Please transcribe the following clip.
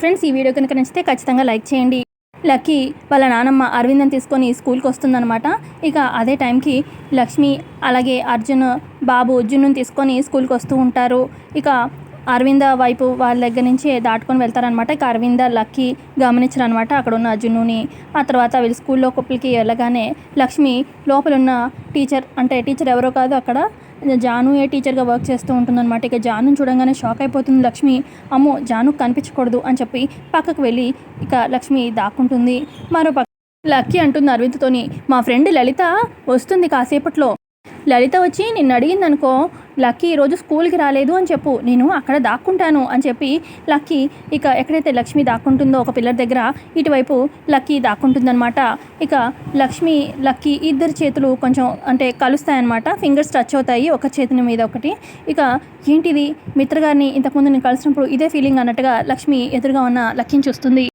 Friends ఈ video కనుక నచ్చితే ఖచ్చితంగా లైక్ చేయండి. లక్కీ వాళ్ళ నానమ్మ అరవిందం తీసుకొని స్కూల్కి వస్తుందనమాట ఇక అదే టైంకి లక్ష్మి అలాగే అర్జున్ బాబు జున్నుని తీసుకొని స్కూల్కి వస్తూ ఉంటారు. ఇక అరవింద వైపు వాళ్ళ దగ్గర నుంచి దాటుకొని వెళ్తారనమాట ఇక అరవింద లక్కీ గమనించారనమాట అక్కడ ఉన్న జున్నుని ఆ తర్వాత వీళ్ళు స్కూల్లో కుప్పలకి వెళ్ళగానే లక్ష్మి లోపల ఉన్న టీచర్ అంటే టీచర్ ఎవరో కాదు అక్కడ. జాను ఏ టీచర్గా వర్క్ చేస్తూ ఉంటుందన్నమాట. ఇక జాను చూడంగానే షాక్ అయిపోతుంది. లక్ష్మి అమ్మో జాను కనిపించకూడదు అని చెప్పి పక్కకు వెళ్ళి ఇక లక్ష్మి దాక్కుంటుంది. మరో పక్క లక్కీ అంటుంది అరవింద్తోని మా ఫ్రెండ్ లలిత వస్తుంది కాసేపట్లో. లలిత వచ్చి నిన్ను అడిగింది అనుకో లక్కీ ఈరోజు స్కూల్కి రాలేదు అని చెప్పు. నేను అక్కడ దాక్కుంటాను అని చెప్పి లక్కీ ఇక ఎక్కడైతే లక్ష్మి దాక్కుంటుందో ఒక పిల్లర్ దగ్గర ఇటువైపు లక్కీ దాక్కుంటుందన్నమాట. ఇక లక్ష్మి లక్కీ ఇద్దరు చేతులు కొంచెం అంటే కలుస్తాయన్నమాట. ఫింగర్స్ టచ్ అవుతాయి ఒక చేతిని మీద ఒకటి. ఇక ఏంటిది? మిత్రగారిని ఇంతకుముందు నేను కలిసినప్పుడు ఇదే ఫీలింగ్ అన్నట్టుగా లక్ష్మి ఎదురుగా ఉన్న లక్కీని చూస్తుంది.